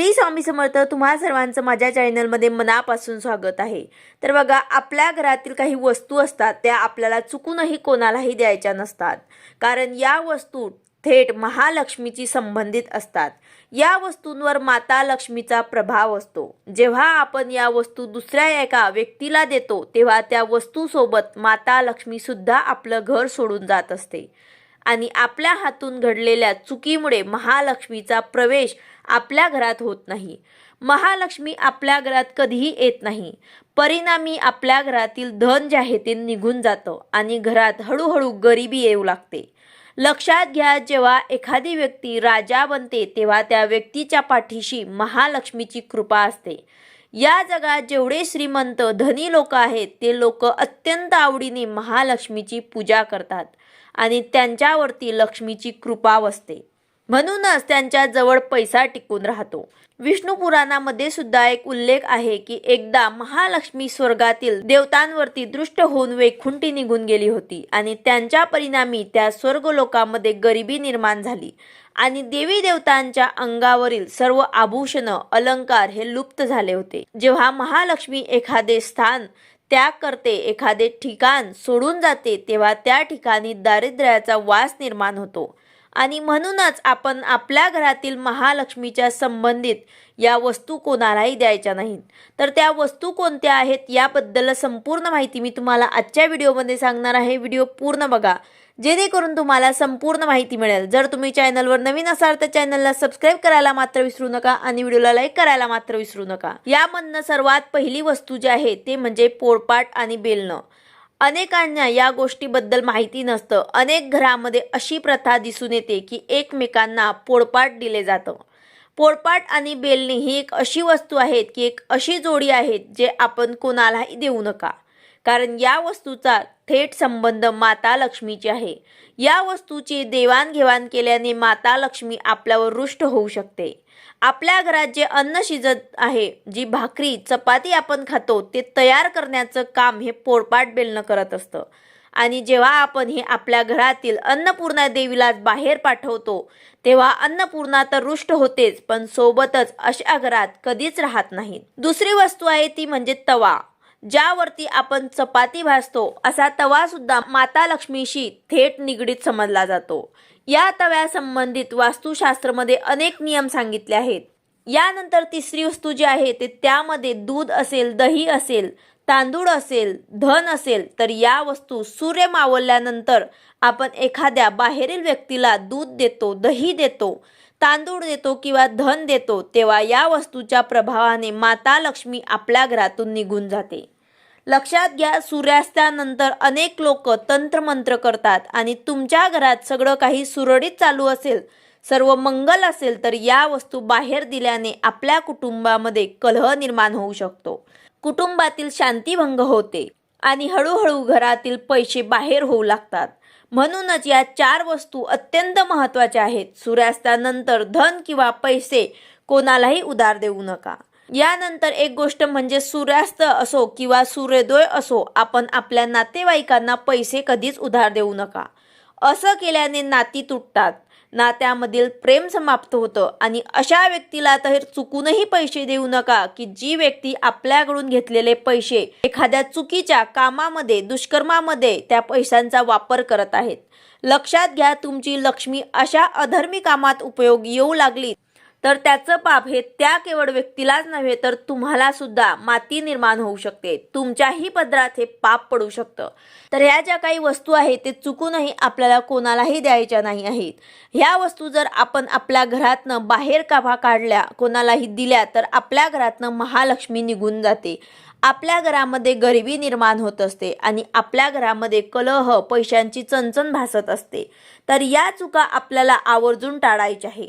श्री स्वामी समर्थ तुम्हा सर्वांचं माझ्या चॅनलमध्ये मनापासून स्वागत आहे. तर बघा आपल्या घरातील काही वस्तू असतात त्या आपल्याला चुकूनही कोणालाही द्यायच्या नसतात. कारण या वस्तू थेट महालक्ष्मीची संबंधित असतात. या वस्तूंवर माता लक्ष्मीचा प्रभाव असतो. जेव्हा आपण या वस्तू दुसऱ्या एका व्यक्तीला देतो तेव्हा त्या वस्तूसोबत माता लक्ष्मीसुद्धा आपलं घर सोडून जात असते. आणि आपल्या हातून घडलेल्या चुकीमुळे महालक्ष्मीचा प्रवेश आपल्या घरात होत नाही. महालक्ष्मी आपल्या घरात कधीही येत नाही. परिणामी आपल्या घरातील धन जे आहे ते निघून जातं आणि घरात हळूहळू गरिबी येऊ लागते. लक्षात घ्या जेव्हा एखादी व्यक्ती राजा बनते तेव्हा त्या व्यक्तीच्या पाठीशी महालक्ष्मीची कृपा असते. या जगात जेवढे श्रीमंत धनी लोक आहेत ते लोक अत्यंत आवडीने महालक्ष्मीची पूजा करतात आणि त्यांच्यावरती लक्ष्मीची कृपा वसते म्हणूनच त्यांच्या जवळ पैसा टिकून राहतो. विष्णू पुराणामध्ये सुद्धा एक उल्लेख आहे की एकदा महालक्ष्मी स्वर्गातील देवतांवरती दृष्ट होऊन वेखुंटी निघून गेली होती आणि त्यांच्या परिणामी त्या स्वर्ग लोकांमध्ये गरिबी निर्माण झाली आणि देवी देवतांच्या अंगावरील सर्व आभूषण अलंकार हे लुप्त झाले होते. जेव्हा महालक्ष्मी एखादे स्थान त्याग करते एखादे ठिकाण सोडून जाते तेव्हा त्या ठिकाणी दारिद्र्याचा वास निर्माण होतो. आणि म्हणूनच आपण आपल्या घरातील महालक्ष्मीच्या संबंधित या वस्तू कोणालाही द्यायच्या नाहीत. तर त्या वस्तू कोणत्या आहेत याबद्दल संपूर्ण माहिती मी तुम्हाला आजच्या व्हिडिओमध्ये सांगणार आहे. व्हिडिओ पूर्ण बघा. जेणेकरून तुम्हाला संपूर्ण माहिती मिळेल. जर तुम्ही चॅनलवर नवीन असाल तर चॅनलला सबस्क्राईब करायला मात्र विसरू नका आणि व्हिडिओला लाईक करायला मात्र विसरू नका. यामधनं सर्वात पहिली वस्तू जी आहे ते म्हणजे पोळपाट आणि बेलणं. अनेकांना या गोष्टीबद्दल माहिती नसतं. अनेक घरामध्ये अशी प्रथा दिसून येते की एकमेकांना पोळपाट दिले जातं. पोळपाट आणि बेलणी ही एक अशी वस्तू आहेत की एक अशी जोडी आहेत जे आपण कोणालाही देऊ नका. कारण या वस्तूचा थेट संबंध माता लक्ष्मीची आहे. या वस्तूची देवाणघेवाण केल्याने माता लक्ष्मी आपल्यावर रुष्ट होऊ शकते. आपल्या घरात जे अन्न शिजत आहे जी भाकरी चपाती आपण खातो ते तयार करण्याचं काम हे पोळपाट बेलणं करत असतं. आणि जेव्हा आपण हे आपल्या घरातील अन्नपूर्णा देवीला बाहेर पाठवतो तेव्हा अन्नपूर्णा तर रुष्ट होतेच पण सोबतच अशा घरात कधीच राहत नाहीत. दुसरी वस्तू आहे ती म्हणजे तवा. ज्यावरती आपण चपाती भाजतो असा तवा सुद्धा माता लक्ष्मीशी थेट निगडीत समजला जातो. या तव्यासंबंधित वास्तुशास्त्रमध्ये अनेक नियम सांगितले आहेत. यानंतर तिसरी वस्तू जी आहे ते त्यामध्ये दूध असेल दही असेल तांदूळ असेल धन असेल तर या वस्तू सूर्य मावळल्यानंतर आपण एखाद्या बाहेरील व्यक्तीला दूध देतो दही देतो. तांदूळ देतो किंवा धन देतो तेव्हा या वस्तूच्या प्रभावाने माता लक्ष्मी आपल्या घरातून निघून जाते. लक्षात घ्या सूर्यास्तानंतर अनेक लोक तंत्रमंत्र करतात आणि तुमच्या घरात सगळं काही सुरळीत चालू असेल सर्व मंगल असेल तर या वस्तू बाहेर दिल्याने आपल्या कुटुंबामध्ये कलह निर्माण होऊ शकतो. कुटुंबातील शांतीभंग होते आणि हळूहळू घरातील पैसे बाहेर होऊ लागतात. म्हणूनच या चार वस्तू अत्यंत महत्त्वाच्या आहेत. सूर्यास्तानंतर धन किंवा पैसे कोणालाही उधार देऊ नका. यानंतर एक गोष्ट म्हणजे सूर्यास्त असो किंवा सूर्योदय असो आपण आपल्या नातेवाईकांना पैसे कधीच उधार देऊ नका. असं केल्याने नाती तुटतात. नात्यामधील प्रेम समाप्त होतं. आणि अशा व्यक्तीला तर चुकूनही पैसे देऊ नका की जी व्यक्ती आपल्याकडून घेतलेले पैसे एखाद्या चुकीच्या कामामध्ये दुष्कर्मामध्ये त्या पैशांचा वापर करत आहेत. लक्षात घ्या तुमची लक्ष्मी अशा अधर्मी कामात उपयोग येऊ लागली तर त्याचं पाप हे त्या केवळ व्यक्तीलाच नव्हे तर तुम्हाला सुद्धा माती निर्माण होऊ शकते. तुमच्याही पदरात हे पाप पडू शकतं. तर ह्या ज्या काही वस्तू आहेत ते चुकूनही आपल्याला कोणालाही द्यायच्या नाही आहेत. ह्या वस्तू जर आपण आपल्या घरातनं बाहेर काभा काढल्या कोणालाही दिल्या तर आपल्या घरातनं महालक्ष्मी निघून जाते. आपल्या घरामध्ये गरिबी निर्माण होत असते आणि आपल्या घरामध्ये कलह पैशांची चणचण भासत असते. तर या चुका आपल्याला आवर्जून टाळायच्या आहे